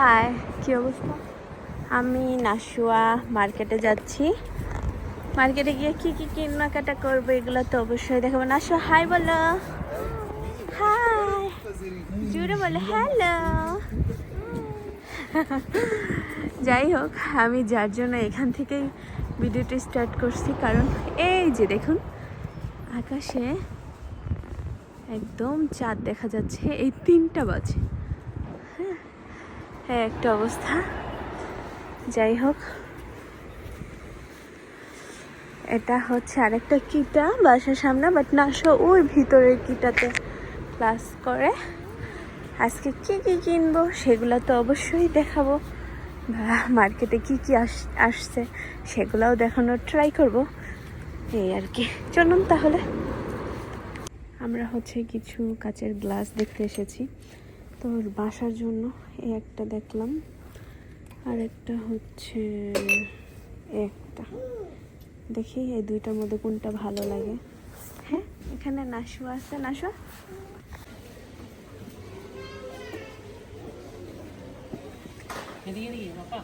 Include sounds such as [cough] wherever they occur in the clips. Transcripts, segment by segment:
High, কি অবস্থা? আমি নাশুয়া মার্কেটে যাচ্ছি। মার্কেটে গিয়ে কি কি কেনাকাটা করব এগুলো তো অবশ্যই দেখাবো। নাশুয়া হাই বলো। হাই জুড়ে বলো হ্যালো যাই হোক, আমি যার জন্য এখান থেকেই ভিডিওটি স্টার্ট করছি, কারণ এই যে দেখুন, আকাশে একদম চাঁদ দেখা যাচ্ছে, এই তিনটা বাজে। হ্যাঁ একটা অবস্থা। যাই হোক। এটা হচ্ছে আরেকটা কিটা বাসার সামনে বাট না, সো ওই ভিতরের কিটাতে ক্লাস করে। আজকে কি কি কিনবো সেগুলো তো অবশ্যই দেখাবো। মার্কেটে কি কি আস, আসছে সেগুলোও দেখানোর ট্রাই করব। এই আর কি। চলুন তাহলে। আমরা হচ্ছে কিছু কাচের গ্লাস দেখতে এসেছি। তো ওর বাসার জন্য এই একটা দেখলাম। আর একটা হচ্ছে একটা। দেখি এই দুইটার মধ্যে কোনটা ভালো লাগে। হ্যাঁ এখানে নাশু আছে। নাশু এদিকে এদিকে বাবা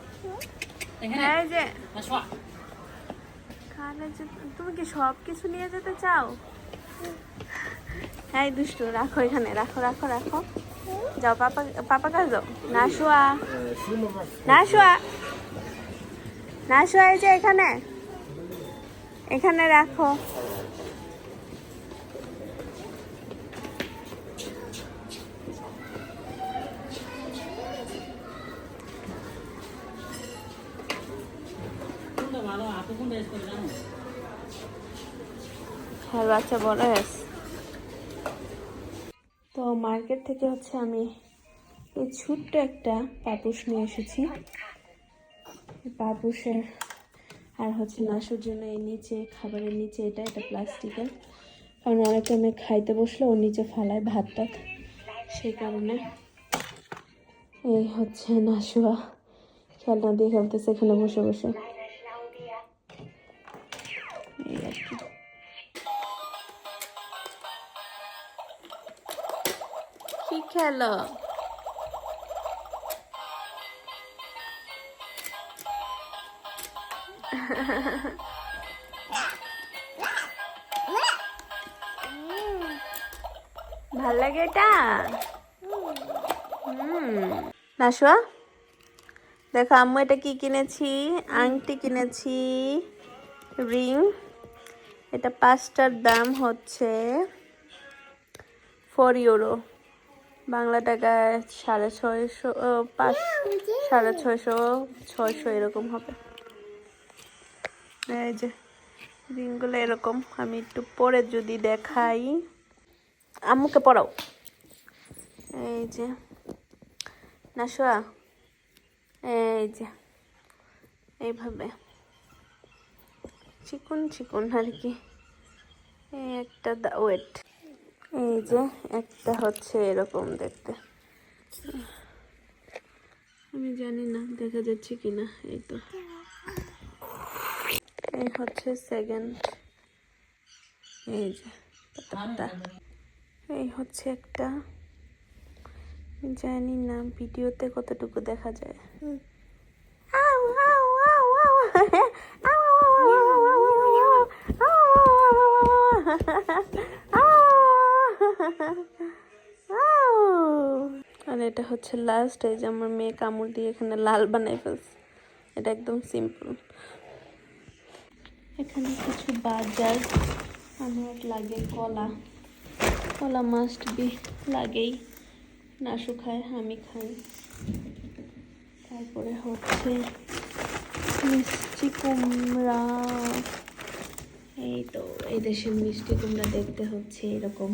এখানে হ্যাঁ তুমি কি সব কিছু নিয়ে যেতে চাও? হ্যাঁ দুষ্টু রাখো এখানে রাখো রাখো রাখো। যাও পাপা পাপা কাছে যাও। নাশুয়া নাশুয়া নাশুয়া এই যে এখানে। এখানে রাখো। ভালো? বাচ্চা বড় হয়েছে। তো মার্কেট থেকে হচ্ছে আমি এই ছোট্ট একটা পাপুস নিয়ে এসেছি। পাপুসের আর হচ্ছে নাশুর জন্য এই নিচে, খাবারের নিচে এটা এটা প্লাস্টিকের। কারণ অনেক টাইমে খাইতে বসলে ওর নিচে ফালায় ভাতটা। সেই কারণে এই হচ্ছে নাশুয়া খেলনা দিয়ে খেলতেছে এখানে বসে বসে। কি খেলো? ভালো লাগে এটা? নাশুয়া দেখো আম্মু এটা কি কিনেছি? আংটি কিনেছি। রিং। এটা পাঁচটার দাম হচ্ছে ফোর ইউরো বাংলা টাকায় সাড়ে ছয়শো পাঁচ, সাড়ে ছয়শো ছয়শো এরকম হবে। এই যে, রিংগুলো এরকম। আমি একটু পরে যদি দেখাই। আম্মুকে পড়াও। এই যে নাশোয়া এই যে, এইভাবে। চিকুন চিকুন আর কি। একটা ওয়েট। এই যে একটা হচ্ছে এরকম দেখতে আমি জানি না দেখা যাচ্ছে কি না এই তো এই হচ্ছে সেকেন্ড এই যে এই হচ্ছে একটা জানি না ভিডিওতে কতটুকু দেখা যায় আর এটা হচ্ছে লাস্ট এই যে আমার মেয়ে কামড় দিয়ে এখানে লাল বানাই ফেলছে। এটা একদম সিম্পল এখানে কিছু বাজার আমার লাগে, কলা। কলা মাস্ট বি লাগেই। নাশু খায় আমি খাই। তারপরে হচ্ছে মিষ্টি কুমড়া। এই তো, এই দেশের মিষ্টি কুমড়া দেখতে হচ্ছে এরকম।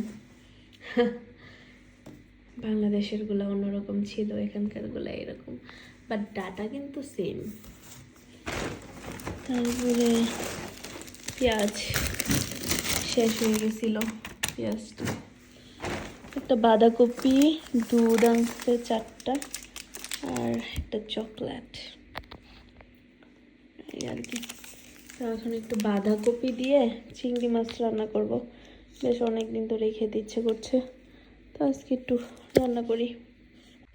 [laughs] বাংলাদেশেরগুলো অন্যরকম ছিল, এখানকারগুলো এরকম। বাট ডাটা কিন্তু সেম তারপরে পেঁয়াজ শেষ হয়ে গেছিল পেঁয়াজটা একটা বাঁধাকপি, দুধ আনছে চারটা, আর একটা চকলেট। এই আর কি। এখন একটু বাঁধাকপি দিয়ে চিংড়ি মাছ রান্না করব। বেশ অনেক দিন ধরেই খেতে ইচ্ছে করছে। তো আজকে একটু রান্না করি।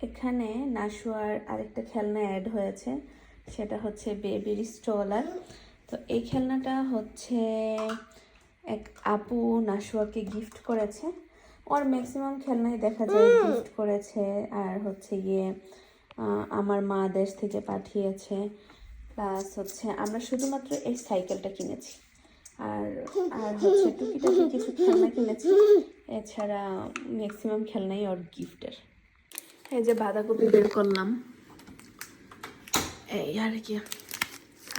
এখানে নাশুয়ার আরেকটা খেলনা অ্যাড হয়েছে সেটা হচ্ছে বেবির স্ট্রলার তো এই খেলনাটা হচ্ছে এক আপু নাশুয়াকে গিফট করেছে। ওর ম্যাক্সিমাম খেলনাই দেখা যায় গিফট করেছে আর হচ্ছে গিয়ে আমার মা দেশ থেকে পাঠিয়েছে। প্লাস হচ্ছে আমরা শুধুমাত্র এই সাইকেলটা কিনেছি। আর আর হচ্ছে টুকিটাকি কিছু খেলনা কিনেছি। এছাড়া ম্যাক্সিমাম খেলনাই ওর গিফটের এই যে বাঁধাকপি বের করলাম। এই আর কি।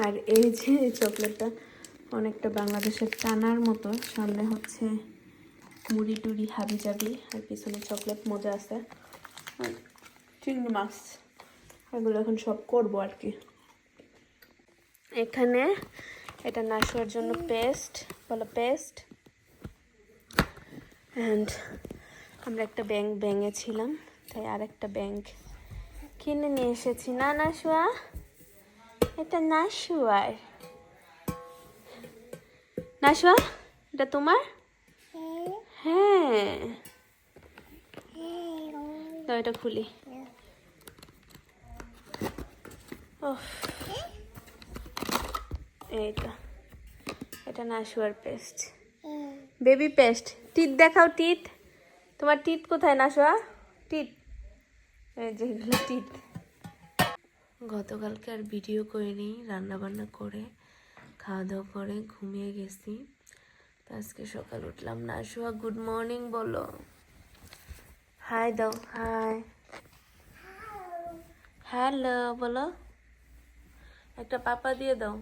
আর এই যে চকলেটটা অনেকটা বাংলাদেশের টানার মতো। সামনে হচ্ছে মুড়ি টুড়ি হাবি জাবি আর পিছনে চকলেট মজা আছে। চিংড়ি মাছ, এগুলো এখন সব করব আর কি। এখানে এটা না শোয়ার জন্য পেস্ট বলো পেস্ট অ্যান্ড আমরা একটা ব্যাংক ভেঙেছিলাম তাই আর একটা ব্যাংক কিনে নিয়ে এসেছি। না না শোয়া? এটা না শোয়ার। না শোয়া? এটা তোমার? হ্যাঁ। দাও এটা খুলি। ওহ এই তো এটা নাশুয়ার পেস্ট বেবি পেস্ট টিথ দেখাও টিথ তোমার টিথ কোথায় নাশুয়া টিথ এই যে এগুলো টিথ গতকালকে আর ভিডিও করিনি রান্না বান্না করে খাওয়া দাওয়া করে ঘুমিয়ে গেছি। আজকে সকাল উঠলাম নাশুয়া গুড মর্নিং বলো। হাই দাও হাই হ্যালো বলো। একটা পাপা দিয়ে দাও।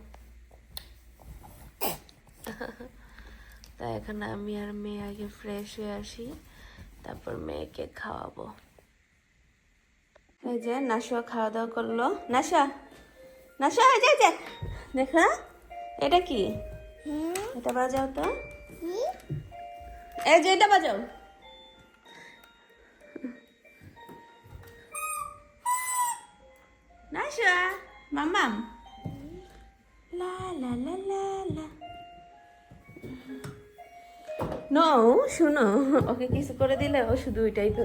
[laughs] তাই এখন আমি আর মেয়ে আগে ফ্রেশ হয়ে আসি তারপর মেয়েকে খাওয়াবো। এই যে নাশুয়া খাওয়া দাওয়া করল। নাশা নাশা এই যে এই যে। দেখো এটা কি? এটা বাজাও তো। এই যে এটা বাজাও। নাশা মামাম লা লা লা লা লা। নো শুনো ওকে কিছু করে দিলে ও শুধু ওইটাই তো।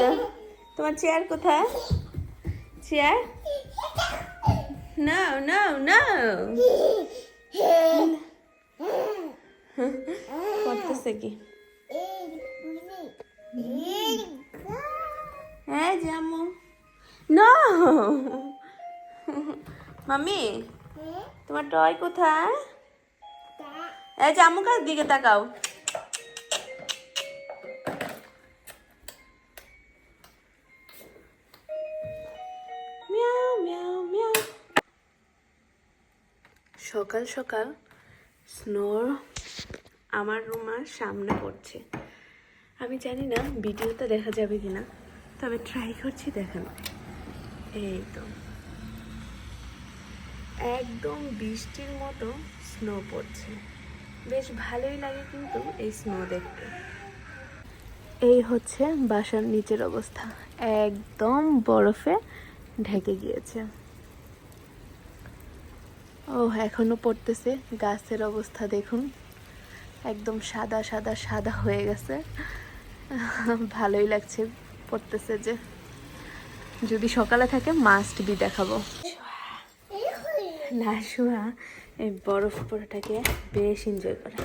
দাও। তোমার চেয়ার কোথায়? চেয়ার? No, no, no. করতেছে কি? হ্যাঁ জামু। নো। মামি তোমার টয় কোথায়? এই জামু কার দিকে তাকাও। সকাল সকাল স্নোর আমার রুমার সামনে পড়ছে। আমি জানি না ভিডিওতে দেখা যাবে কিনা, তবে ট্রাই করছি দেখানো। এই তো। একদম বৃষ্টির মতো স্নো পড়ছে। বেশ ভালোই লাগে কিন্তু এই স্নো দেখতে। এই হচ্ছে বাসার নিচের অবস্থা। একদম বরফে ঢেকে গিয়েছে। ও এখনও পড়তেছে গাছের অবস্থা দেখুন। একদম সাদা সাদা সাদা হয়ে গেছে। ভালোই লাগছে পড়তেছে যে। যদি সকালে থাকে মাস্ট বি দেখাবো। নাশুয়া এই বরফ পড়াটাকে বেশ এনজয় করে।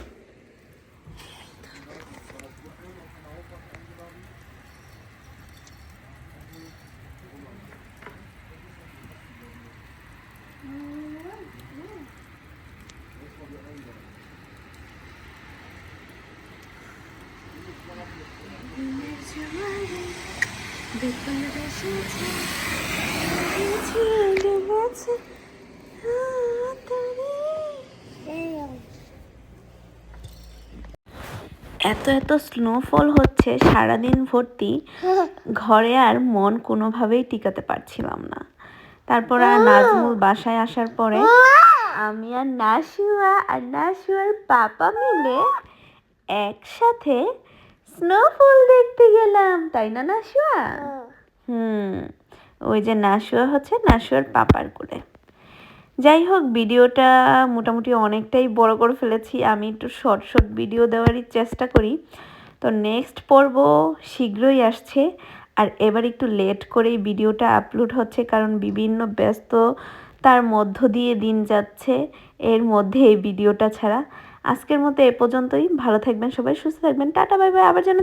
বিপদ এসেছে এত এত স্নোফল হচ্ছে সারাদিন ভর্তি [laughs] ঘরে আর মন কোনোভাবেই টিকাতে পারছিলাম না। তারপর আর নাজমুল বাসায় আসার পরে আমি আর নাসুয়া আর নাসুয়ার পাপা মিলে একসাথে স্নোফল দেখতে গেলাম তাই না নাসুয়া হুম ওই যে নাসুয়া হচ্ছে নাসুয়ার পাপার করে যাই হোক, ভিডিওটা মোটামুটি অনেকটাই বড় করে ফেলেছি। আমি একটু শর্ট শর্ট ভিডিও দেওয়ারই চেষ্টা করি। তো নেক্সট পর্ব শীঘ্রই আসছে। আর এবার একটু লেট করেই ভিডিওটা আপলোড হচ্ছে, কারণ বিভিন্ন ব্যস্ত তার মধ্য দিয়ে দিন যাচ্ছে এর মধ্যে এই ভিডিওটা ছাড়া। আজকের মতো এ পর্যন্তই। ভালো থাকবেন সবাই, সুস্থ থাকবেন। টাটা বাই বাই আবার যেন